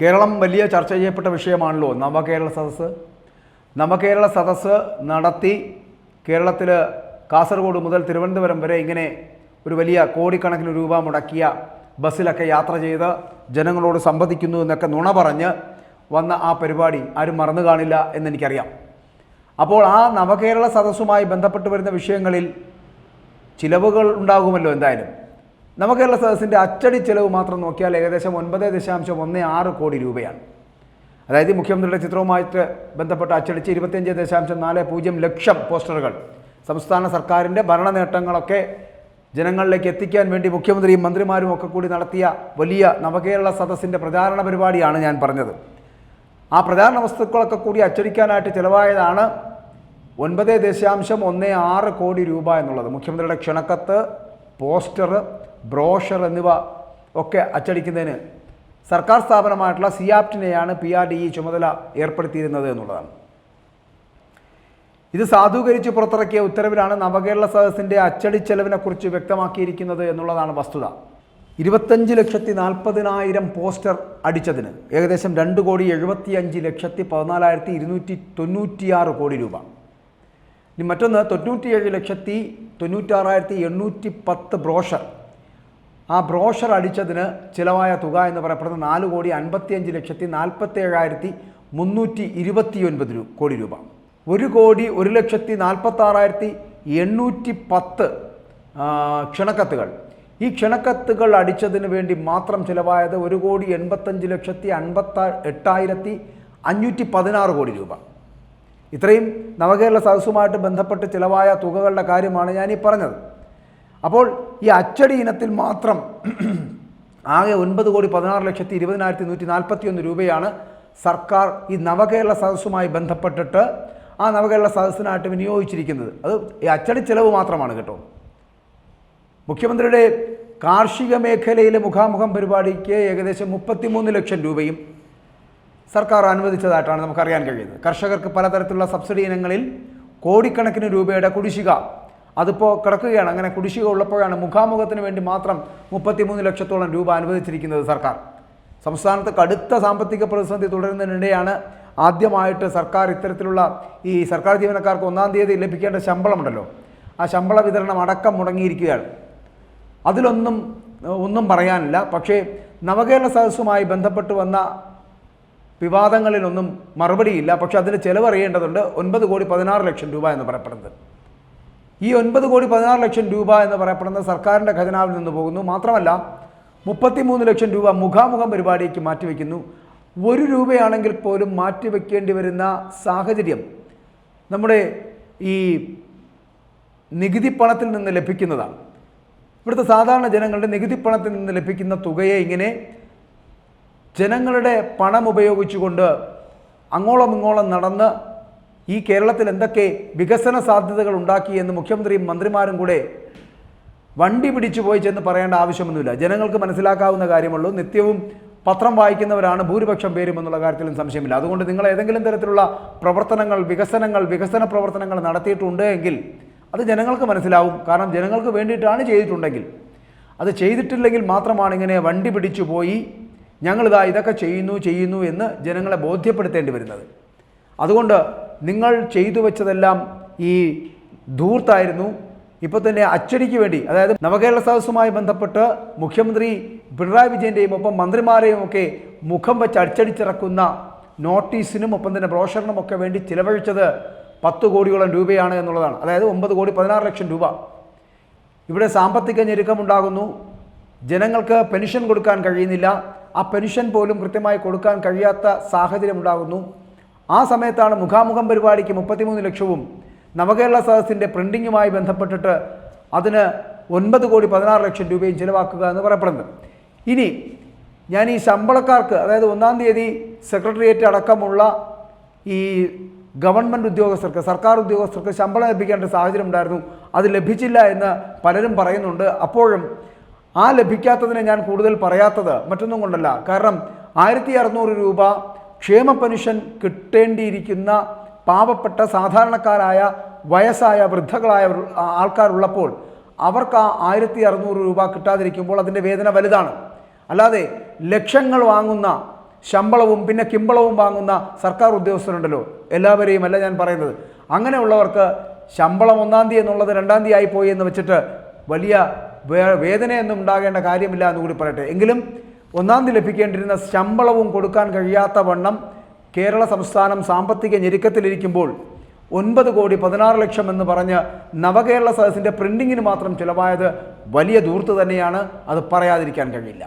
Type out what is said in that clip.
കേരളം വലിയ ചർച്ച ചെയ്യപ്പെട്ട വിഷയമാണല്ലോ. നവകേരള സദസ്സ്. നവകേരള സദസ്സ് നടത്തി കേരളത്തിൽ കാസർഗോഡ് മുതൽ തിരുവനന്തപുരം വരെ ഇങ്ങനെ ഒരു വലിയ കോടിക്കണക്കിന് രൂപ മുടക്കിയ ബസ്സിലൊക്കെ യാത്ര ചെയ്ത് ജനങ്ങളോട് സംവദിക്കുന്നു എന്നൊക്കെ നുണ പറഞ്ഞ് വന്ന ആ പരിപാടി ആരും മറന്നു കാണില്ല എന്നെനിക്കറിയാം. അപ്പോൾ ആ നവകേരള സദസ്സുമായി ബന്ധപ്പെട്ട് വരുന്ന വിഷയങ്ങളിൽ ചിലവുകൾ ഉണ്ടാകുമല്ലോ എന്തായാലും. നവകേരള സദസ്സിന്റെ അച്ചടി ചെലവ് മാത്രം നോക്കിയാൽ ഏകദേശം ഒൻപത് ദശാംശം ഒന്ന് ആറ് കോടി രൂപയാണ്. അതായത് മുഖ്യമന്ത്രിയുടെ ചിത്രവുമായിട്ട് ബന്ധപ്പെട്ട് അച്ചടിച്ച് ഇരുപത്തിയഞ്ച് ദശാംശം നാല് പൂജ്യം ലക്ഷം പോസ്റ്ററുകൾ സംസ്ഥാന സർക്കാരിന്റെ ഭരണ നേട്ടങ്ങളൊക്കെ ജനങ്ങളിലേക്ക് എത്തിക്കാൻ വേണ്ടി മുഖ്യമന്ത്രിയും മന്ത്രിമാരും ഒക്കെ കൂടി നടത്തിയ വലിയ നവകേരള സദസ്സിന്റെ പ്രചാരണ പരിപാടിയാണ് ഞാൻ പറഞ്ഞത്. ആ പ്രചാരണ വസ്തുക്കളൊക്കെ കൂടി അച്ചടിക്കാനായിട്ട് ചിലവായതാണ് ഒൻപത് ദശാംശം ഒന്ന് ആറ് കോടി രൂപ എന്നുള്ളത്. മുഖ്യമന്ത്രിയുടെ ക്ഷണക്കത്ത് പോസ്റ്റർ ബ്രോഷർ എന്നിവ ഒക്കെ അച്ചടിക്കുന്നതിന് സർക്കാർ സ്ഥാപനമായിട്ടുള്ള സിയാപ്റ്റിനെയാണ് പി ആർ ഡി ഇ ചുമതല ഏർപ്പെടുത്തിയിരുന്നത് എന്നുള്ളതാണ്. ഇത് സാധൂകരിച്ച് പുറത്തിറക്കിയ ഉത്തരവിലാണ് നവകേരള സദസ്സിന്റെ അച്ചടി ചെലവിനെക്കുറിച്ച് വ്യക്തമാക്കിയിരിക്കുന്നത് എന്നുള്ളതാണ് വസ്തുത. ഇരുപത്തഞ്ച് ലക്ഷത്തി നാൽപ്പതിനായിരം പോസ്റ്റർ അടിച്ചതിന് ഏകദേശം രണ്ട് കോടി എഴുപത്തി അഞ്ച് ലക്ഷത്തി പതിനാലായിരത്തി ഇരുന്നൂറ്റി തൊണ്ണൂറ്റിയാറ് കോടി രൂപ. ഇനി മറ്റൊന്ന് തൊണ്ണൂറ്റിയേഴ് ലക്ഷത്തി തൊണ്ണൂറ്റാറായിരത്തി എണ്ണൂറ്റി പത്ത് ബ്രോഷർ ആ ബ്രോഷർ അടിച്ചതിന് ചിലവായ തുക എന്ന് പറയപ്പെടുന്ന നാല് കോടി അൻപത്തിയഞ്ച് ലക്ഷത്തി നാൽപ്പത്തി ഏഴായിരത്തി മുന്നൂറ്റി ഇരുപത്തി ഒൻപത് രൂ കോടി രൂപ. ഒരു കോടി ഒരു ലക്ഷത്തി നാൽപ്പത്തി ആറായിരത്തി എണ്ണൂറ്റി പത്ത് ക്ഷണക്കത്തുകൾ. ഈ ക്ഷണക്കത്തുകൾ അടിച്ചതിന് വേണ്ടി മാത്രം ചിലവായത് ഒരു കോടി എൺപത്തഞ്ച് ലക്ഷത്തി അൻപത്ത എട്ടായിരത്തി അഞ്ഞൂറ്റി പതിനാറ് കോടി രൂപ. ഇത്രയും നവകേരള സദസ്സുമായിട്ട് ബന്ധപ്പെട്ട് ചിലവായ തുകകളുടെ കാര്യമാണ് ഞാൻ ഈ പറഞ്ഞത്. അപ്പോൾ ഈ അച്ചടി ഇനത്തിൽ മാത്രം ആകെ ഒൻപത് കോടി പതിനാറ് ലക്ഷത്തി ഇരുപതിനായിരത്തി നൂറ്റി നാൽപ്പത്തി ഒന്ന് രൂപയാണ് സർക്കാർ ഈ നവകേരള സദസ്സുമായി ബന്ധപ്പെട്ടിട്ട് ആ നവകേരള സദസ്സിനായിട്ട് വിനിയോഗിച്ചിരിക്കുന്നത്. അത് ഈ അച്ചടി ചെലവ് മാത്രമാണ് കേട്ടോ. മുഖ്യമന്ത്രിയുടെ കാർഷിക മേഖലയിലെ മുഖാമുഖം പരിപാടിക്ക് ഏകദേശം മുപ്പത്തിമൂന്ന് ലക്ഷം രൂപയും സർക്കാർ അനുവദിച്ചതായിട്ടാണ് നമുക്കറിയാൻ കഴിയുന്നത്. കർഷകർക്ക് പലതരത്തിലുള്ള സബ്സിഡി ഇനങ്ങളിൽ കോടിക്കണക്കിന് രൂപയുടെ കുടിശ്ശിക അതിപ്പോൾ കിടക്കുകയാണ്. അങ്ങനെ കുടിശ്ശിക ഉള്ളപ്പോഴാണ് മുഖാമുഖത്തിന് വേണ്ടി മാത്രം മുപ്പത്തിമൂന്ന് ലക്ഷത്തോളം രൂപ അനുവദിച്ചിരിക്കുന്നത് സർക്കാർ. സംസ്ഥാനത്ത് കടുത്ത സാമ്പത്തിക പ്രതിസന്ധി തുടരുന്നതിനിടെയാണ് ആദ്യമായിട്ട് സർക്കാർ ഇത്തരത്തിലുള്ള ഈ സർക്കാർ ജീവനക്കാർക്ക് ഒന്നാം തീയതി ലഭിക്കേണ്ട ശമ്പളമുണ്ടല്ലോ. ആ ശമ്പള വിതരണം അടക്കം മുടങ്ങിയിരിക്കുകയാണ്. അതിലൊന്നും ഒന്നും പറയാനില്ല. പക്ഷേ നവകേരള സദസ്സുമായി ബന്ധപ്പെട്ട് വന്ന വിവാദങ്ങളിലൊന്നും മറുപടിയില്ല. പക്ഷേ അതിന് ചെലവറിയേണ്ടതുണ്ട് ഒൻപത് കോടി പതിനാറ് ലക്ഷം രൂപ എന്ന് പറയപ്പെടുന്നത്. ഈ ഒൻപത് കോടി പതിനാറ് ലക്ഷം രൂപ എന്ന് പറയപ്പെടുന്ന സർക്കാരിന്റെ ഖജനാവിൽ നിന്ന് പോകുന്നു. മാത്രമല്ല മുപ്പത്തിമൂന്ന് ലക്ഷം രൂപ മുഖാമുഖം പരിപാടിക്ക് മാറ്റിവെക്കുന്നു. ഒരു രൂപയാണെങ്കിൽ പോലും മാറ്റിവെക്കേണ്ടി വരുന്ന സാഹചര്യം നമ്മുടെ ഈ നികുതി പണത്തിൽ നിന്ന് ലഭിക്കുന്നതാണ്. ഇവിടുത്തെ സാധാരണ ജനങ്ങളുടെ നികുതി പണത്തിൽ നിന്ന് ലഭിക്കുന്ന തുകയെ ഇങ്ങനെ ജനങ്ങളുടെ പണം ഉപയോഗിച്ചുകൊണ്ട് അങ്ങോളം ഇങ്ങോളം നടന്ന് ഈ കേരളത്തിൽ എന്തൊക്കെ വികസന സാധ്യതകൾ ഉണ്ടാക്കി എന്ന് മുഖ്യമന്ത്രിയും മന്ത്രിമാരും കൂടെ വണ്ടി പിടിച്ചു പോയി ചെന്ന് പറയേണ്ട ആവശ്യമൊന്നുമില്ല. ജനങ്ങൾക്ക് മനസ്സിലാക്കാവുന്ന കാര്യമുള്ളൂ. നിത്യവും പത്രം വായിക്കുന്നവരാണ് ഭൂരിപക്ഷം പേരും എന്നുള്ള കാര്യത്തിലും സംശയമില്ല. അതുകൊണ്ട് നിങ്ങൾ ഏതെങ്കിലും തരത്തിലുള്ള പ്രവർത്തനങ്ങൾ വികസനങ്ങൾ വികസന പ്രവർത്തനങ്ങൾ നടത്തിയിട്ടുണ്ട് എങ്കിൽ അത് ജനങ്ങൾക്ക് മനസ്സിലാവും. കാരണം ജനങ്ങൾക്ക് വേണ്ടിയിട്ടാണ് ചെയ്തിട്ടുണ്ടെങ്കിൽ. അത് ചെയ്തിട്ടില്ലെങ്കിൽ മാത്രമാണ് ഇങ്ങനെ വണ്ടി പിടിച്ചു പോയി ഞങ്ങളിതാ ഇതൊക്കെ ചെയ്യുന്നു ചെയ്യുന്നു എന്ന് ജനങ്ങളെ ബോധ്യപ്പെടുത്തേണ്ടി വരുന്നത്. അതുകൊണ്ട് നിങ്ങൾ ചെയ്തു വെച്ചതെല്ലാം ഈ ധൂർത്തായിരുന്നു. ഇപ്പോൾ തന്നെ അച്ചടിക്ക് വേണ്ടി അതായത് നവകേരള സദസ്സുമായി ബന്ധപ്പെട്ട് മുഖ്യമന്ത്രി പിണറായി വിജയന്റെയും ഒപ്പം മന്ത്രിമാരെയും ഒക്കെ മുഖം വെച്ച് അച്ചടിച്ചിറക്കുന്ന നോട്ടീസിനും ഒപ്പം തന്നെ ബ്രോഷറിനും ഒക്കെ വേണ്ടി ചിലവഴിച്ചത് പത്ത് കോടിയോളം രൂപയാണ് എന്നുള്ളതാണ്. അതായത് ഒമ്പത് കോടി പതിനാറ് ലക്ഷം രൂപ. ഇവിടെ സാമ്പത്തിക ഞെരുക്കമുണ്ടാകുന്നു ജനങ്ങൾക്ക് പെൻഷൻ കൊടുക്കാൻ കഴിയുന്നില്ല. ആ പെൻഷൻ പോലും കൃത്യമായി കൊടുക്കാൻ കഴിയാത്ത സാഹചര്യം ഉണ്ടാകുന്നു. ആ സമയത്താണ് മുഖാമുഖം പരിപാടിക്ക് മുപ്പത്തിമൂന്ന് ലക്ഷവും നവകേരള സദസ്സിന്റെ പ്രിന്റിങ്ങുമായി ബന്ധപ്പെട്ടിട്ട് അതിന് ഒൻപത് കോടി പതിനാറ് ലക്ഷം രൂപയും ചിലവാക്കുക എന്ന് പറയപ്പെടുന്നത്. ഇനി ഞാൻ ഈ ശമ്പളക്കാർക്ക് അതായത് ഒന്നാം തീയതി സെക്രട്ടേറിയറ്റ് അടക്കമുള്ള ഈ ഗവൺമെന്റ് ഉദ്യോഗസ്ഥർക്ക് സർക്കാർ ഉദ്യോഗസ്ഥർക്ക് ശമ്പളം ലഭിക്കേണ്ട സാഹചര്യം ഉണ്ടായിരുന്നു. അത് ലഭിച്ചില്ല എന്ന് പലരും പറയുന്നുണ്ട്. അപ്പോഴും ആ ലഭിക്കാത്തതിനെ ഞാൻ കൂടുതൽ പറയാത്തത് മറ്റൊന്നും കൊണ്ടല്ല. കാരണം ആയിരത്തി അറുന്നൂറ് രൂപ ക്ഷേമ പെൻഷൻ കിട്ടേണ്ടിയിരിക്കുന്ന പാവപ്പെട്ട സാധാരണക്കാരായ വയസ്സായ വൃദ്ധകളായ ആൾക്കാരുള്ളപ്പോൾ അവർക്ക് ആ ആയിരത്തി അറുന്നൂറ് രൂപ കിട്ടാതിരിക്കുമ്പോൾ അതിന്റെ വേദന വലുതാണ്. അല്ലാതെ ലക്ഷങ്ങൾ വാങ്ങുന്ന ശമ്പളവും പിന്നെ കിമ്പളവും വാങ്ങുന്ന സർക്കാർ ഉദ്യോഗസ്ഥരുണ്ടല്ലോ. എല്ലാവരെയും അല്ല ഞാൻ പറയുന്നത്. അങ്ങനെയുള്ളവർക്ക് ശമ്പളം ഒന്നാം തീയതി എന്നുള്ളത് രണ്ടാം തീയതി ആയിപ്പോയി എന്ന് വെച്ചിട്ട് വലിയ വേദനയൊന്നും ഉണ്ടാകേണ്ട കാര്യമില്ല എന്ന് കൂടി പറയട്ടെ. എങ്കിലും ഒന്നാം തീയതി ലഭിക്കേണ്ടിരുന്ന ശമ്പളവും കൊടുക്കാൻ കഴിയാത്ത വണ്ണം കേരള സംസ്ഥാനം സാമ്പത്തിക ഞെരുക്കത്തിലിരിക്കുമ്പോൾ ഒൻപത് കോടി പതിനാറ് ലക്ഷം എന്ന് പറഞ്ഞ് നവകേരള സദസ്സിന്റെ പ്രിന്റിങ്ങിന് മാത്രം ചിലവായത് വലിയ ദൂർത്ത് തന്നെയാണ്. അത് പറയാതിരിക്കാൻ കഴിയില്ല.